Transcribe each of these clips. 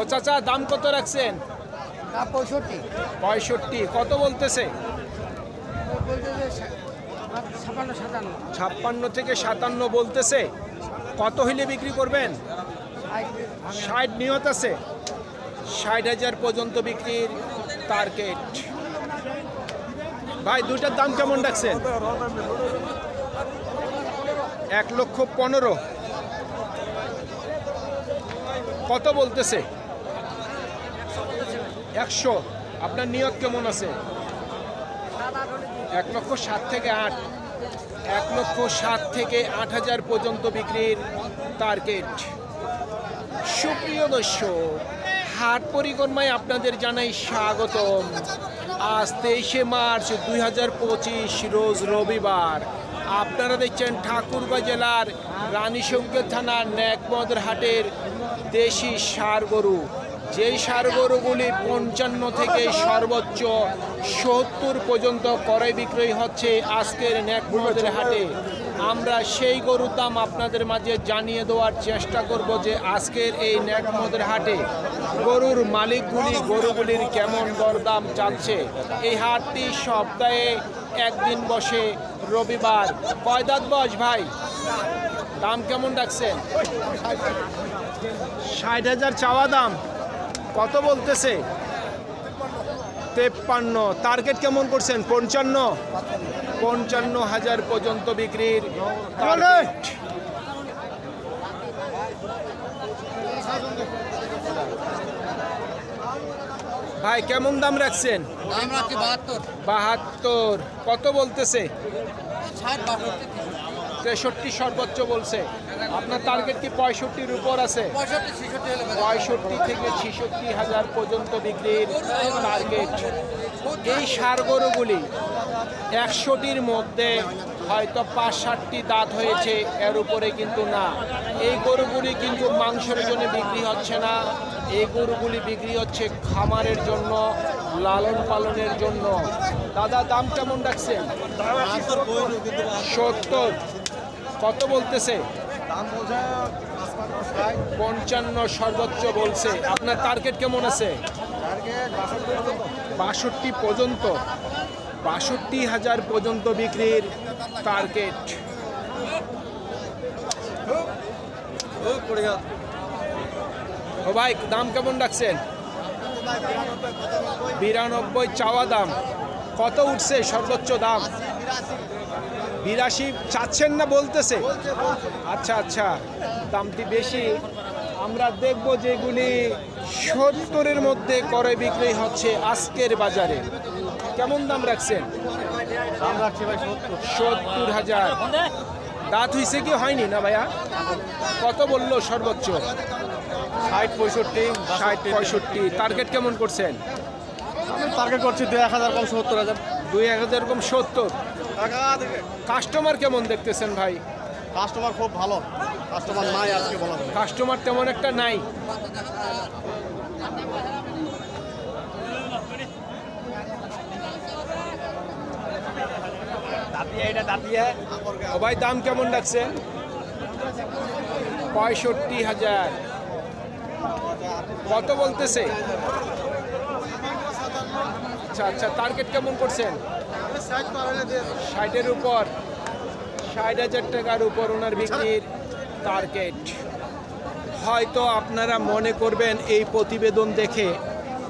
ও চাচা দাম কত রাখছেন? পঁয়ষট্টি। পঁয়ষট্টি কত বলতেছে? ছাপ্পান্ন থেকে সাতান্ন বলতেছে। কত হইলে বিক্রি করবেন? ষাট। নিয়ত আছে। ষাট হাজার পর্যন্ত বিক্রির টার্গেট ভাই দুটার দাম কেমন রাখছেন? এক লক্ষ পনেরো। কত বলতেছে? একশো। আপনার নিয়ত কেমন আছে? এক লক্ষ সাত থেকে আট। এক লক্ষ সাত থেকে আট হাজার পর্যন্ত বিক্রির টার্গেট সুপ্রিয় দর্শক, হাট পরিক্রমায় আপনাদের জানাই স্বাগতম। আজ তেইশে মার্চ দুই হাজার পঁচিশ, রোজ রবিবার। আপনারা দেখছেন ঠাকুরগাঁ জেলার রানী রানীশঙ্কর থানার ন্যাকমদের হাটের দেশি সার গরু। যেই সার গরুগুলি পঞ্চান্ন থেকে সর্বোচ্চ সত্তর পর্যন্ত ক্রয় বিক্রয় হচ্ছে আজকের ন্যাকমদের হাটে। আমরা সেই গরুর দাম আপনাদের মাঝে জানিয়ে দেওয়ার চেষ্টা করব যে আজকের এই ন্যাকমদের হাটে গরুর মালিকগুলি গরুগুলির কেমন দরদাম চাচ্ছে। এই হাটটি সপ্তাহে একদিন বসে রবিবার। কয়দাত বস ভাই? দাম কেমন রাখছেন? ষাট হাজার চাওয়া দাম। কত বলতেছে? তেপ্পান্ন। টার্গেট কেমন করছেন? পঞ্চান্ন? পঞ্চান্ন হাজার পর্যন্ত বিক্রির টার্গেট ভাই কেমন দাম রাখছেন? বাহাত্তর। বাহাত্তর। কত বলতেছে? তেষট্টি সর্বোচ্চ বলছে। আপনার টার্গেট কি পঁয়ষট্টির উপর আছে? পঁয়ষট্টি থেকে ছেষট্টি হাজার পর্যন্ত বিক্রির টার্গেট এই সার গরুগুলি একশোটির মধ্যে হয়তো পাঁচ ষাটটি দাঁত হয়েছে এর উপরে কিন্তু না। এই গরুগুলি কিন্তু মাংসের জন্য বিক্রি হচ্ছে না। এই গরুগুলি বিক্রি হচ্ছে খামারের জন্য লালন পালনের জন্য। দাদা দাম কেমন রাখছেন? সত্তর। কত বলতেছে? পঞ্চান্ন সর্বোচ্চ বলছে। আপনার টার্গেট কেমন আছে? বাষট্টি পর্যন্ত। বাষট্টি হাজার পর্যন্ত বিক্রির টার্গেট ও ভাই দাম কেমন রাখছেন? বিরানব্বই চাওয়া দাম। কত উঠছে সর্বোচ্চ দাম? বিরাশি চাচ্ছেন না বলতেছে। আচ্ছা আচ্ছা দামটি বেশি। আমরা দেখব যেগুলি সত্তরের মধ্যে করে বিক্রি হচ্ছে আজকের বাজারে। কেমন দাম রাখছেন? সত্তর। হাজার। দাঁত হয়েছে কি হয়নি না ভাইয়া? কত বলল সর্বোচ্চ? ষাট পঁয়ষট্টি ষাট পঁয়ষট্টি। টার্গেট কেমন করছেন? টার্গেট করছি দুই এক হাজার কম সত্তর হাজার। দুই এক হাজার এরকম সত্তর। কাস্টমার কেমন দেখতেছেন ভাই? কাস্টমার খুব ভালো। কাস্টমার নাই আজকে বলা কাস্টমার তেমন একটা নাই। ভাই দাম কেমন রাখছেন পঁয়ষট্টি হাজার। কত বলতেছে? আচ্ছা আচ্ছা টার্গেট কেমন করছেন? ষাটের উপর ষাট হাজার টাকার উপর ওনার বিক্রির টার্গেট হয়তো আপনারা মনে করবেন এই প্রতিবেদন দেখে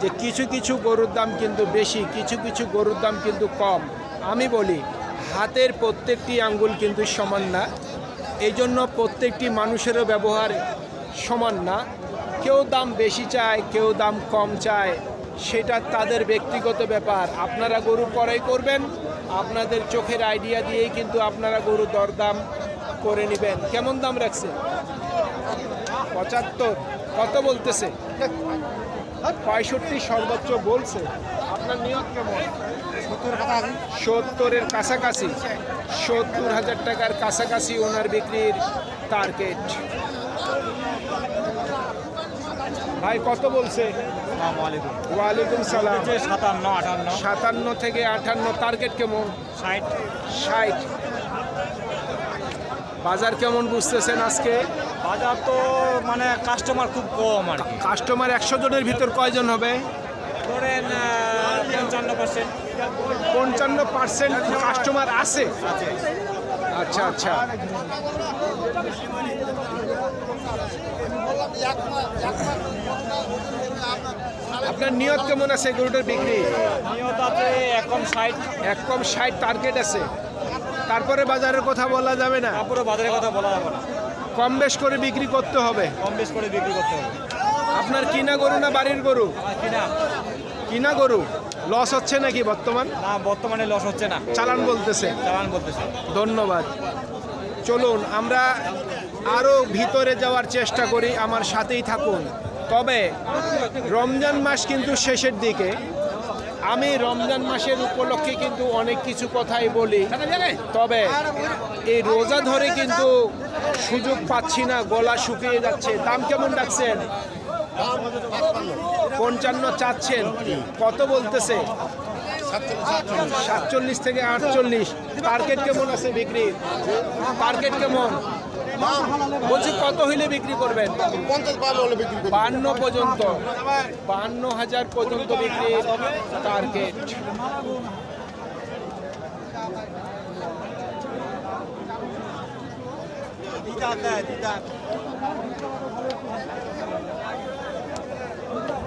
যে কিছু কিছু গরুর দাম কিন্তু বেশি কিছু কিছু গরুর দাম কিন্তু কম। আমি বলি হাতের প্রত্যেকটি আঙ্গুল কিন্তু সমান না। এই জন্য প্রত্যেকটি মানুষেরও ব্যবহার সমান না। কেউ দাম বেশি চায় কেউ দাম কম চায় সেটা তাদের ব্যক্তিগত ব্যাপার। আপনারা গরু ক্রয় করবেন আপনাদের চোখের আইডিয়া দিয়েই কিন্তু আপনারা গরু দরদাম করে নেবেন। কেমন দাম রাখছেন? পঁচাত্তর। কত বলতেছে? পঁয়ষট্টি সর্বোচ্চ বলছে। আপনার নিয়ত কেমন? সত্তরের কাছাকাছি। সত্তর হাজার টাকার কাছাকাছি ওনার বিক্রির টার্গেট ভাই কত বলছে? ওয়ালাইকুম সালাম। সাতান্ন আটান্ন। সাতান্ন থেকে আটান্ন টার্গেট কেমন? ষাট। ষাট। বাজার কেমন বুঝতেছেন আজকে? বাজার তো মানে কাস্টমার খুব কম আর কাস্টমার একশো জনের ভিতর কয়জন হবে? ধরেন পঞ্চান্ন পার্সেন্ট পঞ্চান্ন পার্সেন্ট কাস্টমার আছে। আচ্ছা আচ্ছা। আপনার নিয়ত কেমন আছে গরুটার বিক্রি? নিয়ত আছে ষাট। টার্গেট আছে। তারপরে বাজারের কথা বলা যাবে না? তারপরে বাজারের কথা বলা যাবে না। কম বেশ করে বিক্রি করতে হবে। কম বেশ করে বিক্রি করতে হবে। আপনার কিনা গরু না বাড়ির গরু? কিনা। কিনা গরু? লস হচ্ছে নাকি বর্তমান? না বর্তমানে লস হচ্ছে না। চালান বলতেছে। চালান বলতেছে। ধন্যবাদ। চলুন আমরা আরও ভিতরে যাওয়ার চেষ্টা করি। আমার সাথেই থাকুন। তবে রমজান মাস কিন্তু শেষের দিকে। আমি রমজান মাসের উপলক্ষে কিন্তু অনেক কিছু কথাই বলি। তবে এই রোজা ধরে কিন্তু সুযোগ পাচ্ছি না, গলা শুকিয়ে যাচ্ছে। দাম কেমন রাখছেন পঞ্চান্ন চাচ্ছেন। কত বলতেছে? সাতচল্লিশ থেকে আটচল্লিশ। টার্গেট কেমন আছে বিক্রি টার্গেট কেমন? বলছি কত হইলে বিক্রি করবেন? পঞ্চাশ পার হলে বিক্রি বান্ন পর্যন্ত। বান্ন হাজার পর্যন্ত বিক্রির টার্গেট।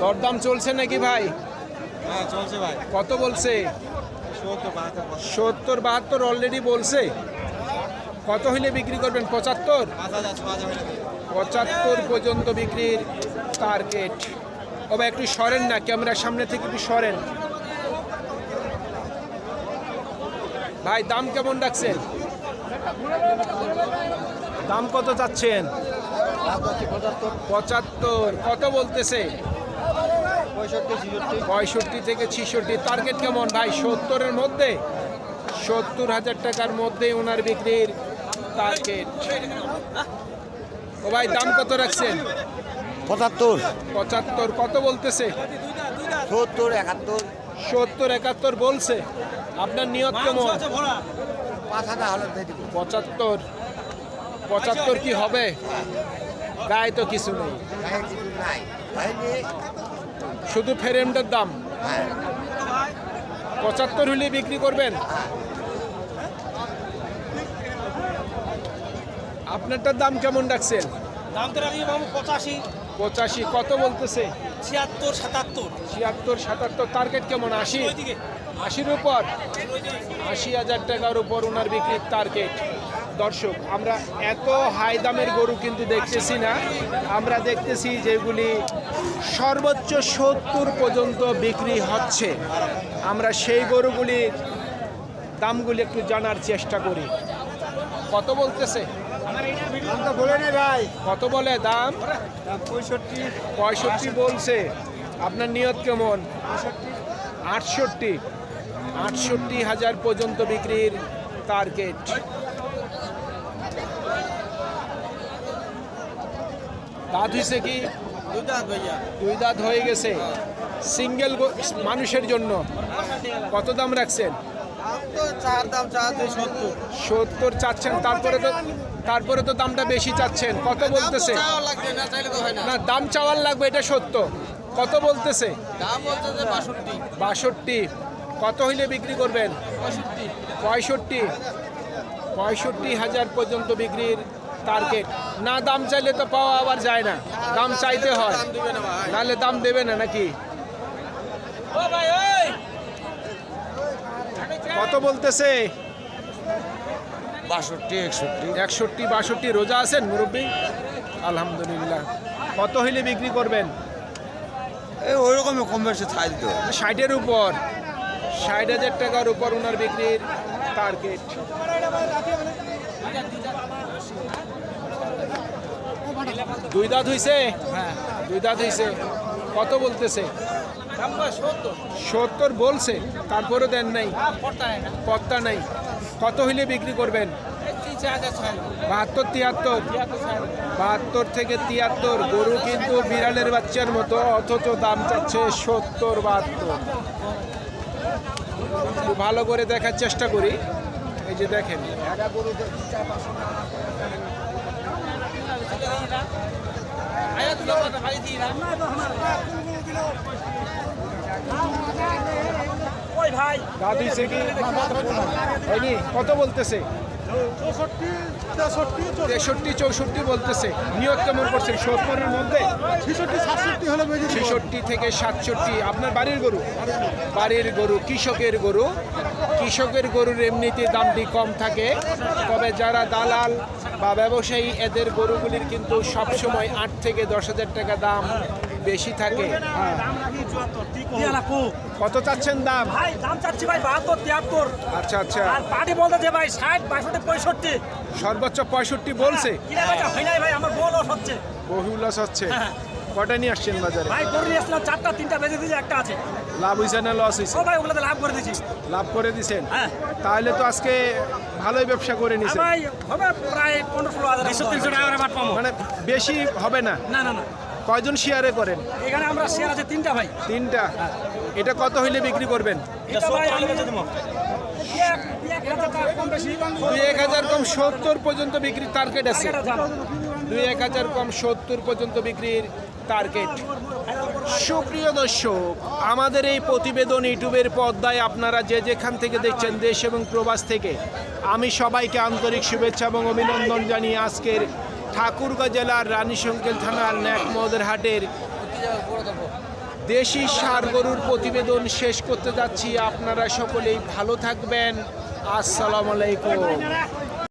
দরদাম চলছে নাকি ভাই? হ্যাঁ চলছে ভাই। কত বলছে? সত্তর বাহাত্তর অলরেডি বলছে? কত হইলে বিক্রি করবেন? পঁচাত্তর? পঁচাত্তর পর্যন্ত বিক্রির টার্গেট তবে একটু সরেন না, ক্যামেরার সামনে থেকে একটু সরেন। ভাই, দাম কেমন রাখছেন? দাম কত চাচ্ছেন? পঁচাত্তর। কত বলতেছে? পঁয়ষট্টি থেকে ছিষট্টি। টার্গেট কেমন? ভাই, সত্তরের মধ্যে? সত্তর হাজার টাকার মধ্যে ওনার বিক্রির টার্গেট ও ভাই দাম কত রাখছেন? পঁচাত্তর। পঁচাত্তর কত বলতেছে? সত্তর একাত্তর। সত্তর একাত্তর বলছে। আপনার নিয়ত কেমন? পঁচাত্তর। পঁচাত্তর কি হবে? গায়ে তো কিছু নেই। গায়ে কিছু নাই। গায়ে নিয়ে শুধু ফ্রেমটার দাম। হ্যাঁ। পঁচাত্তর হলে বিক্রি করবেন? আপনারটার দাম কেমন রাখছেন? দাম তো রাখি বাবু পঁচাশি। পঁচাশি কত বলতেছে? ছিয়াত্তর সাতাত্তর। ছিয়াত্তর সাতাত্তর টার্গেট কেমন? আশি? আশির উপর? আশি হাজার টাকার উপর ওনার বিক্রির টার্গেট দর্শক আমরা এত হাই দামের গরু কিন্তু দেখতেছি না। আমরা দেখতেছি যেগুলি সর্বোচ্চ সত্তর পর্যন্ত বিক্রি হচ্ছে। আমরা সেই গরুগুলির দামগুলি একটু জানার চেষ্টা করি। কত বলতেছে? কত বলে দাম? পঁয়ষট্টি। পঁয়ষট্টি বলছে। আপনার নিয়ত কেমন? আটষট্টি। আটষট্টি হাজার পর্যন্ত বিক্রির টার্গেট দাঁত হয়েছে কি? দুই দাঁত হয়ে গেছে। সিঙ্গেল মানুষের জন্য কত দাম রাখছেন? সত্তর চাচ্ছেন তারপরে তো তারপরে তো দামটা বেশি চাচ্ছেন। কত বলতেছে? না দাম চাওয়ার লাগবে এটা সত্য। কত বলতেছে? বাষট্টি। কত হইলে বিক্রি করবেন? পঁয়ষট্টি। পঁয়ষট্টি। হাজার পর্যন্ত বিক্রির টার্গেট না দাম চাইলে তো পাওয়া আবার যায় না। দাম চাইতে হয়। নাহলে দাম দেবে না নাকি? কত বলতেছে? বাষট্টি একষট্টি। একষট্টি বাষট্টি রোজা আছেন মুরব্বী? আলহামদুলিল্লাহ। কত হইলে বিক্রি করবেন? এই ওই রকমই কম বেশি দিতে ষাটের উপর। ষাট হাজার টাকার উপর ওনার বিক্রির টার্গেট দুই দাঁত হইছে? হ্যাঁ দুই দাঁত হইছে। কত বলতেছে? সত্তর। বলছে তারপরে দেন নাই। না। পত্তা নাই। কত হইলে বিক্রি করবেন? বাহাত্তর, তিয়াত্তর? বাহাত্তর থেকে তিয়াত্তর। গরু কিন্তু বিড়ালের বাচ্চার মতো, অথচ দাম চাচ্ছে সত্তর, বাহাত্তর। ভালো করে দেখার চেষ্টা করি। এই যে দেখেন। দাঁত কি হয়নি কত বলতেছে? তেষট্টি চৌষট্টি। বলতেছে। নিয়োগ কেমন করছেন? সত্তরের মধ্যে? ছেষট্টি সাতষট্টি হলে ছেষট্টি থেকে সাতষট্টি। আপনার বাড়ির গরু? বাড়ির গরু কৃষকের গরু। কৃষকের গরুর এমনিতে দামটি কম থাকে। তবে যারা দালাল বা ব্যবসায়ী এদের গরুগুলির কিন্তু সবসময় আট থেকে দশ হাজার টাকা দাম। বেশি থাকে। কত চাচ্ছেন দাম? ভাই দাম চাচ্ছি ভাই বাহাত্তর তিয়াত্তর। আচ্ছা আচ্ছা। আর পার্টি বলতে যে ভাই ষাট বাষট্টি পঁয়ষট্টি। সর্বোচ্চ পঁয়ষট্টি বলছে। ভাই আমার বউ লস হচ্ছে। বহু লস হচ্ছে। হ্যাঁ। কটা নিয়ে আসছেন বাজারে? ভাই গরু নিয়ে আসলাম চারটা তিনটা বেজে দিয়েছে একটা আছে। লাভ হয়েছে না লস হয়েছে ও ভাই ওগুলোতে লাভ করে দিয়েছি। লাভ করে দিছেন? হ্যাঁ। তাহলে তো আজকে ভালোই ব্যবসা করে আর ভাই হবে প্রায় পনেরো ষোলো হাজার টাকা করে বাট পাবো। মানে বেশি হবে না? না না না। কয়জন শেয়ারে করেন? এখানে আমরা শেয়ার আছে তিনটা ভাই। তিনটা। এটা কত হইলে বিক্রি করবেন? দুই এক হাজার কম সত্তর পর্যন্ত বিক্রির টার্গেট আছে। দুই এক হাজার কম সত্তর পর্যন্ত বিক্রির টার্গেট সুপ্রিয় দর্শক আমাদের এই প্রতিবেদন ইউটিউবের পর্দায় আপনারা যে যেখান থেকে দেখছেন দেশ এবং প্রবাস থেকে আমি সবাইকে আন্তরিক শুভেচ্ছা এবং অভিনন্দন জানিয়ে আজকের ঠাকুরগাঁ জেলার রানীশঙ্কেল থানার ন্যাকমদের হাটের দেশি সার গরুর প্রতিবেদন শেষ করতে যাচ্ছি। আপনারা সকলেই ভালো থাকবেন। আসসালামু আলাইকুম।